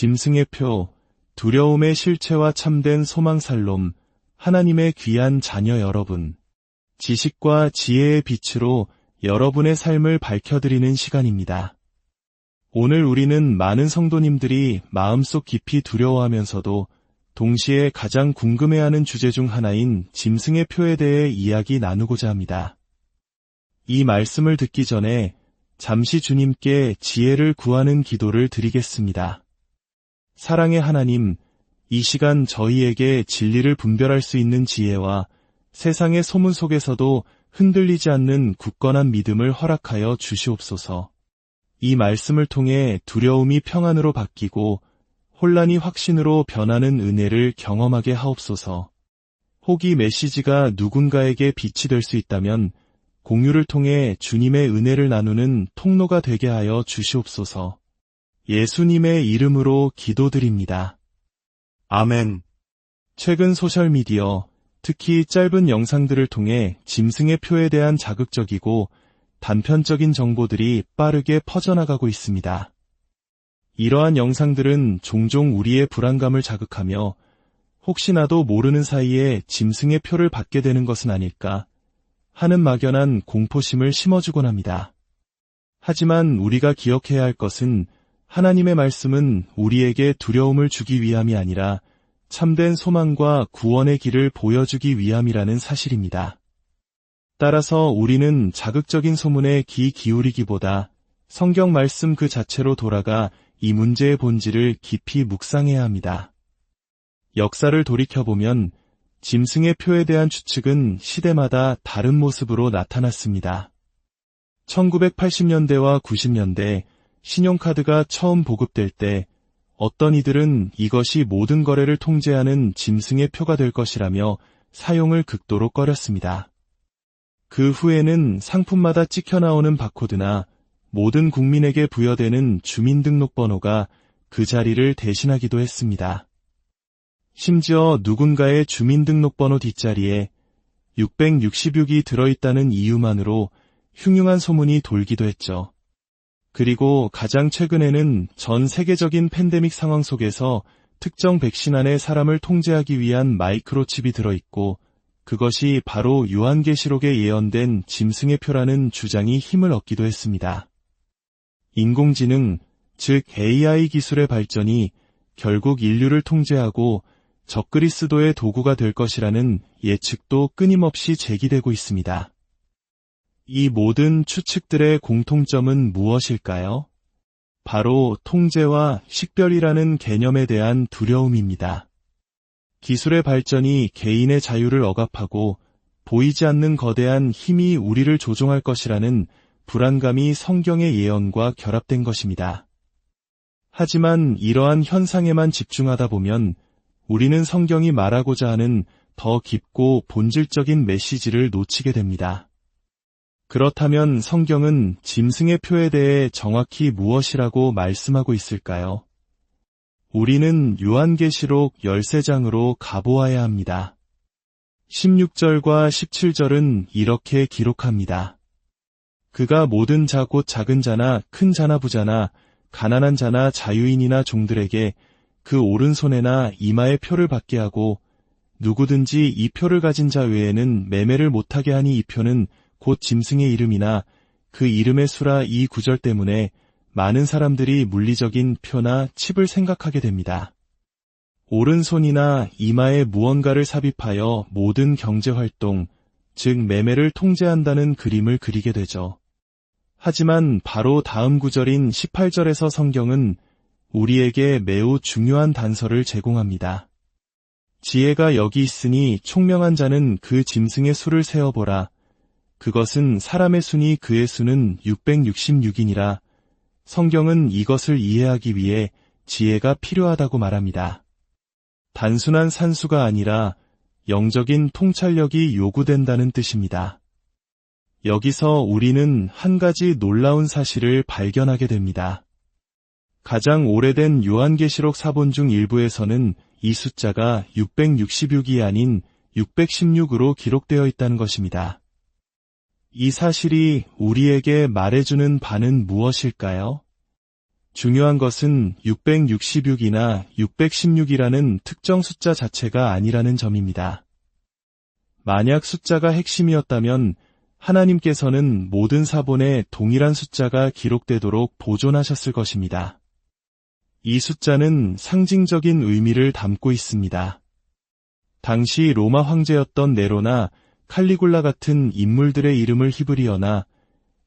짐승의 표, 두려움의 실체와 참된 소망살롬, 하나님의 귀한 자녀 여러분. 지식과 지혜의 빛으로 여러분의 삶을 밝혀드리는 시간입니다. 오늘 우리는 많은 성도님들이 마음속 깊이 두려워하면서도 동시에 가장 궁금해하는 주제 중 하나인 짐승의 표에 대해 이야기 나누고자 합니다. 이 말씀을 듣기 전에 잠시 주님께 지혜를 구하는 기도를 드리겠습니다. 사랑의 하나님, 이 시간 저희에게 진리를 분별할 수 있는 지혜와 세상의 소문 속에서도 흔들리지 않는 굳건한 믿음을 허락하여 주시옵소서. 이 말씀을 통해 두려움이 평안으로 바뀌고 혼란이 확신으로 변하는 은혜를 경험하게 하옵소서. 혹이 메시지가 누군가에게 빛이 될 수 있다면 공유를 통해 주님의 은혜를 나누는 통로가 되게 하여 주시옵소서. 예수님의 이름으로 기도드립니다. 아멘. 최근 소셜미디어, 특히 짧은 영상들을 통해 짐승의 표에 대한 자극적이고 단편적인 정보들이 빠르게 퍼져나가고 있습니다. 이러한 영상들은 종종 우리의 불안감을 자극하며 혹시나도 모르는 사이에 짐승의 표를 받게 되는 것은 아닐까 하는 막연한 공포심을 심어주곤 합니다. 하지만 우리가 기억해야 할 것은 하나님의 말씀은 우리에게 두려움을 주기 위함이 아니라 참된 소망과 구원의 길을 보여주기 위함이라는 사실입니다. 따라서 우리는 자극적인 소문에 귀 기울이기보다 성경 말씀 그 자체로 돌아가 이 문제의 본질을 깊이 묵상해야 합니다. 역사를 돌이켜보면 짐승의 표에 대한 추측은 시대마다 다른 모습으로 나타났습니다. 1980년대와 90년대 신용카드가 처음 보급될 때 어떤 이들은 이것이 모든 거래를 통제하는 짐승의 표가 될 것이라며 사용을 극도로 꺼렸습니다. 그 후에는 상품마다 찍혀 나오는 바코드나 모든 국민에게 부여되는 주민등록번호가 그 자리를 대신하기도 했습니다. 심지어 누군가의 주민등록번호 뒷자리에 666이 들어있다는 이유만으로 흉흉한 소문이 돌기도 했죠. 그리고 가장 최근에는 전 세계적인 팬데믹 상황 속에서 특정 백신 안에 사람을 통제하기 위한 마이크로칩이 들어있고 그것이 바로 요한계시록에 예언된 짐승의 표라는 주장이 힘을 얻기도 했습니다. 인공지능, 즉 AI 기술의 발전이 결국 인류를 통제하고 적그리스도의 도구가 될 것이라는 예측도 끊임없이 제기되고 있습니다. 이 모든 추측들의 공통점은 무엇일까요? 바로 통제와 식별이라는 개념에 대한 두려움입니다. 기술의 발전이 개인의 자유를 억압하고 보이지 않는 거대한 힘이 우리를 조종할 것이라는 불안감이 성경의 예언과 결합된 것입니다. 하지만 이러한 현상에만 집중하다 보면 우리는 성경이 말하고자 하는 더 깊고 본질적인 메시지를 놓치게 됩니다. 그렇다면 성경은 짐승의 표에 대해 정확히 무엇이라고 말씀하고 있을까요? 우리는 요한계시록 13장으로 가보아야 합니다. 16절과 17절은 이렇게 기록합니다. 그가 모든 자 곧 작은 자나 큰 자나 부자나 가난한 자나 자유인이나 종들에게 그 오른손에나 이마에 표를 받게 하고 누구든지 이 표를 가진 자 외에는 매매를 못하게 하니 이 표는 곧 짐승의 이름이나 그 이름의 수라 이 구절 때문에 많은 사람들이 물리적인 표나 칩을 생각하게 됩니다. 오른손이나 이마에 무언가를 삽입하여 모든 경제활동, 즉 매매를 통제한다는 그림을 그리게 되죠. 하지만 바로 다음 구절인 18절에서 성경은 우리에게 매우 중요한 단서를 제공합니다. 지혜가 여기 있으니 총명한 자는 그 짐승의 수를 세어보라. 그것은 사람의 순이 그의 수는 666이니라. 성경은 이것을 이해하기 위해 지혜가 필요하다고 말합니다. 단순한 산수가 아니라 영적인 통찰력이 요구된다는 뜻입니다. 여기서 우리는 한 가지 놀라운 사실을 발견하게 됩니다. 가장 오래된 요한계시록 사본 중 일부에서는 이 숫자가 666이 아닌 616으로 기록되어 있다는 것입니다. 이 사실이 우리에게 말해주는 바는 무엇일까요? 중요한 것은 666이나 616이라는 특정 숫자 자체가 아니라는 점입니다. 만약 숫자가 핵심이었다면 하나님께서는 모든 사본에 동일한 숫자가 기록되도록 보존하셨을 것입니다. 이 숫자는 상징적인 의미를 담고 있습니다. 당시 로마 황제였던 네로나 칼리굴라 같은 인물들의 이름을 히브리어나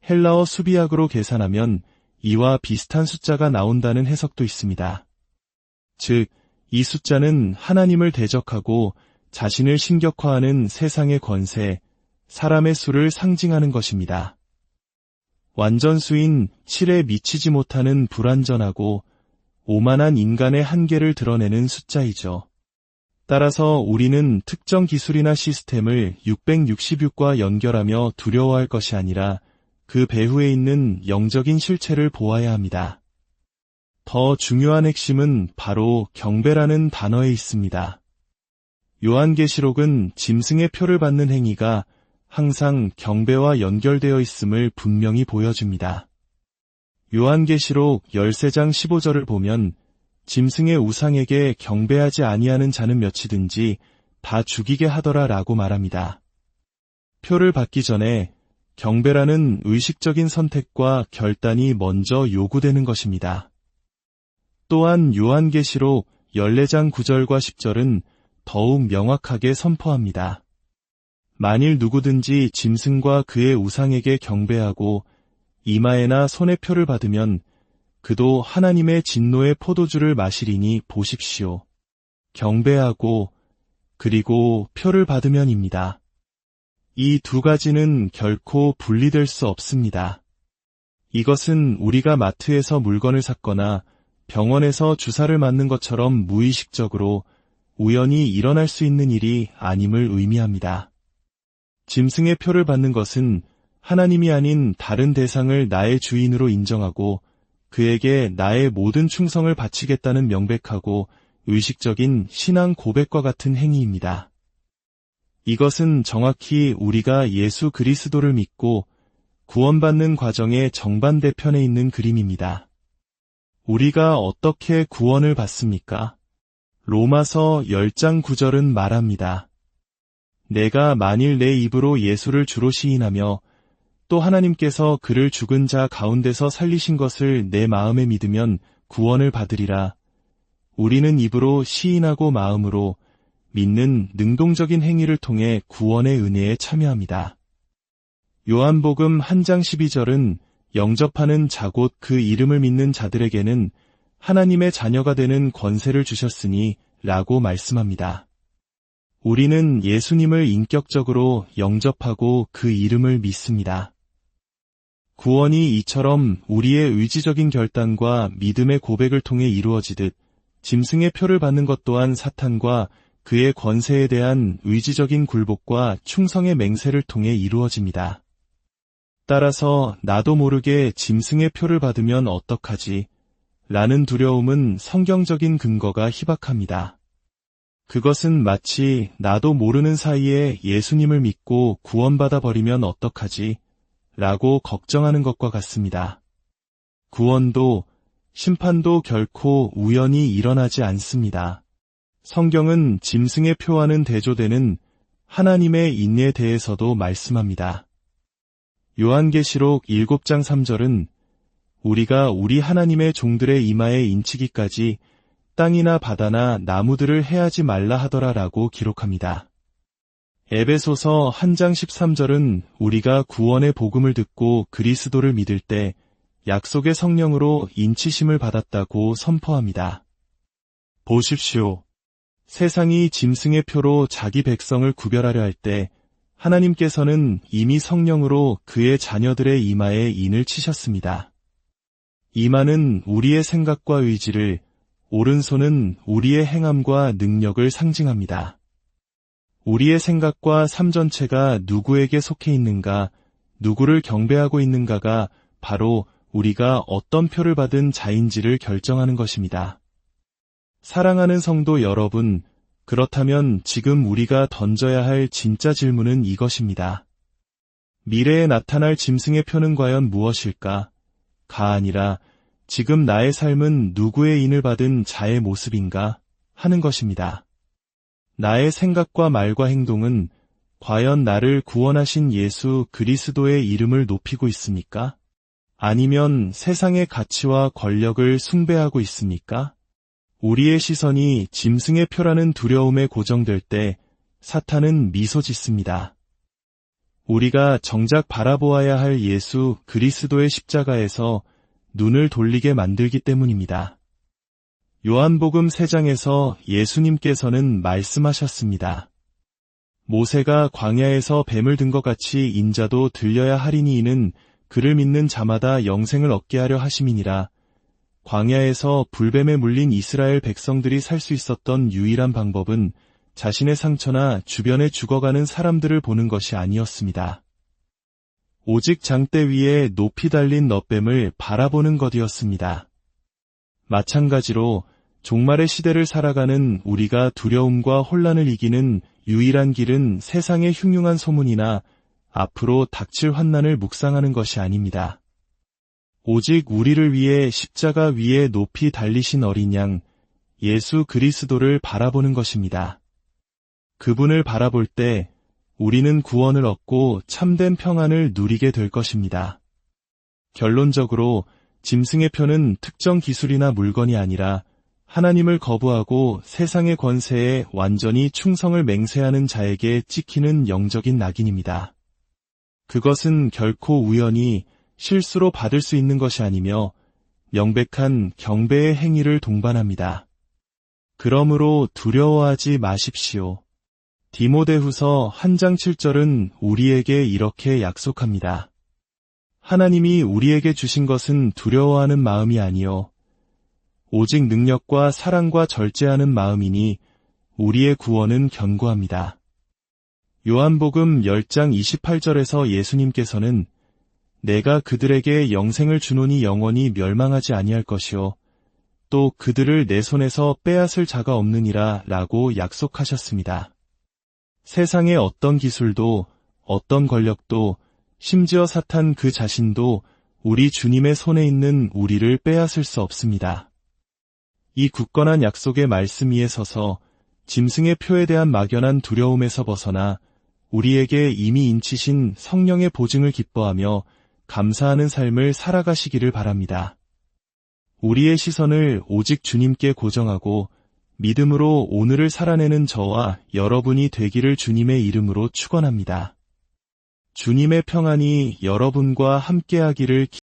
헬라어 수비학으로 계산하면 이와 비슷한 숫자가 나온다는 해석도 있습니다. 즉, 이 숫자는 하나님을 대적하고 자신을 신격화하는 세상의 권세, 사람의 수를 상징하는 것입니다. 완전수인 7에 미치지 못하는 불완전하고 오만한 인간의 한계를 드러내는 숫자이죠. 따라서 우리는 특정 기술이나 시스템을 666과 연결하며 두려워할 것이 아니라 그 배후에 있는 영적인 실체를 보아야 합니다. 더 중요한 핵심은 바로 경배라는 단어에 있습니다. 요한계시록은 짐승의 표를 받는 행위가 항상 경배와 연결되어 있음을 분명히 보여줍니다. 요한계시록 13장 15절을 보면 짐승의 우상에게 경배하지 아니하는 자는 몇이든지 다 죽이게 하더라 라고 말합니다. 표를 받기 전에 경배라는 의식적인 선택과 결단이 먼저 요구되는 것입니다. 또한 요한계시록 14장 9절과 10절은 더욱 명확하게 선포합니다. 만일 누구든지 짐승과 그의 우상에게 경배하고 이마에나 손에 표를 받으면 그도 하나님의 진노의 포도주를 마시리니 보십시오. 경배하고 그리고 표를 받으면입니다. 이 두 가지는 결코 분리될 수 없습니다. 이것은 우리가 마트에서 물건을 샀거나 병원에서 주사를 맞는 것처럼 무의식적으로 우연히 일어날 수 있는 일이 아님을 의미합니다. 짐승의 표를 받는 것은 하나님이 아닌 다른 대상을 나의 주인으로 인정하고 그에게 나의 모든 충성을 바치겠다는 명백하고 의식적인 신앙 고백과 같은 행위입니다. 이것은 정확히 우리가 예수 그리스도를 믿고 구원받는 과정의 정반대편에 있는 그림입니다. 우리가 어떻게 구원을 받습니까? 로마서 10장 9절은 말합니다. 내가 만일 내 입으로 예수를 주로 시인하며 또 하나님께서 그를 죽은 자 가운데서 살리신 것을 내 마음에 믿으면 구원을 받으리라. 우리는 입으로 시인하고 마음으로 믿는 능동적인 행위를 통해 구원의 은혜에 참여합니다. 요한복음 한 장 12절은 영접하는 자 곧 그 이름을 믿는 자들에게는 하나님의 자녀가 되는 권세를 주셨으니 라고 말씀합니다. 우리는 예수님을 인격적으로 영접하고 그 이름을 믿습니다. 구원이 이처럼 우리의 의지적인 결단과 믿음의 고백을 통해 이루어지듯 짐승의 표를 받는 것 또한 사탄과 그의 권세에 대한 의지적인 굴복과 충성의 맹세를 통해 이루어집니다. 따라서 나도 모르게 짐승의 표를 받으면 어떡하지? 라는 두려움은 성경적인 근거가 희박합니다. 그것은 마치 나도 모르는 사이에 예수님을 믿고 구원받아 버리면 어떡하지? 라고 걱정하는 것과 같습니다. 구원도 심판도 결코 우연히 일어나지 않습니다. 성경은 짐승의 표와는 대조되는 하나님의 인내에 대해서도 말씀합니다. 요한계시록 7장 3절은 우리가 우리 하나님의 종들의 이마에 인치기까지 땅이나 바다나 나무들을 해하지 말라 하더라라고 기록합니다. 에베소서 한장 13절은 우리가 구원의 복음을 듣고 그리스도를 믿을 때 약속의 성령으로 인치심을 받았다고 선포합니다. 보십시오. 세상이 짐승의 표로 자기 백성을 구별하려 할 때 하나님께서는 이미 성령으로 그의 자녀들의 이마에 인을 치셨습니다. 이마는 우리의 생각과 의지를, 오른손은 우리의 행함과 능력을 상징합니다. 우리의 생각과 삶 전체가 누구에게 속해 있는가, 누구를 경배하고 있는가가 바로 우리가 어떤 표를 받은 자인지를 결정하는 것입니다. 사랑하는 성도 여러분, 그렇다면 지금 우리가 던져야 할 진짜 질문은 이것입니다. 미래에 나타날 짐승의 표는 과연 무엇일까? 가 아니라 지금 나의 삶은 누구의 인을 받은 자의 모습인가 하는 것입니다. 나의 생각과 말과 행동은 과연 나를 구원하신 예수 그리스도의 이름을 높이고 있습니까? 아니면 세상의 가치와 권력을 숭배하고 있습니까? 우리의 시선이 짐승의 표라는 두려움에 고정될 때 사탄은 미소 짓습니다. 우리가 정작 바라보아야 할 예수 그리스도의 십자가에서 눈을 돌리게 만들기 때문입니다. 요한복음 3장에서 예수님께서는 말씀하셨습니다. 모세가 광야에서 뱀을 든 것 같이 인자도 들려야 하리니 이는 그를 믿는 자마다 영생을 얻게 하려 하심이니라. 광야에서 불뱀에 물린 이스라엘 백성들이 살 수 있었던 유일한 방법은 자신의 상처나 주변에 죽어가는 사람들을 보는 것이 아니었습니다. 오직 장대 위에 높이 달린 너뱀을 바라보는 것이었습니다. 마찬가지로 종말의 시대를 살아가는 우리가 두려움과 혼란을 이기는 유일한 길은 세상의 흉흉한 소문이나 앞으로 닥칠 환난을 묵상하는 것이 아닙니다. 오직 우리를 위해 십자가 위에 높이 달리신 어린 양, 예수 그리스도를 바라보는 것입니다. 그분을 바라볼 때 우리는 구원을 얻고 참된 평안을 누리게 될 것입니다. 결론적으로 짐승의 표는 특정 기술이나 물건이 아니라 하나님을 거부하고 세상의 권세에 완전히 충성을 맹세하는 자에게 찍히는 영적인 낙인입니다. 그것은 결코 우연히 실수로 받을 수 있는 것이 아니며 명백한 경배의 행위를 동반합니다. 그러므로 두려워하지 마십시오. 디모데후서 한 장 7절은 우리에게 이렇게 약속합니다. 하나님이 우리에게 주신 것은 두려워하는 마음이 아니요 오직 능력과 사랑과 절제하는 마음이니 우리의 구원은 견고합니다. 요한복음 10장 28절에서 예수님께서는 내가 그들에게 영생을 주노니 영원히 멸망하지 아니할 것이요 또 그들을 내 손에서 빼앗을 자가 없느니라 라고 약속하셨습니다. 세상의 어떤 기술도 어떤 권력도 심지어 사탄 그 자신도 우리 주님의 손에 있는 우리를 빼앗을 수 없습니다. 이 굳건한 약속의 말씀 위에 서서 짐승의 표에 대한 막연한 두려움에서 벗어나 우리에게 이미 인치신 성령의 보증을 기뻐하며 감사하는 삶을 살아가시기를 바랍니다. 우리의 시선을 오직 주님께 고정하고 믿음으로 오늘을 살아내는 저와 여러분이 되기를 주님의 이름으로 축원합니다. 주님의 평안이 여러분과 함께하기를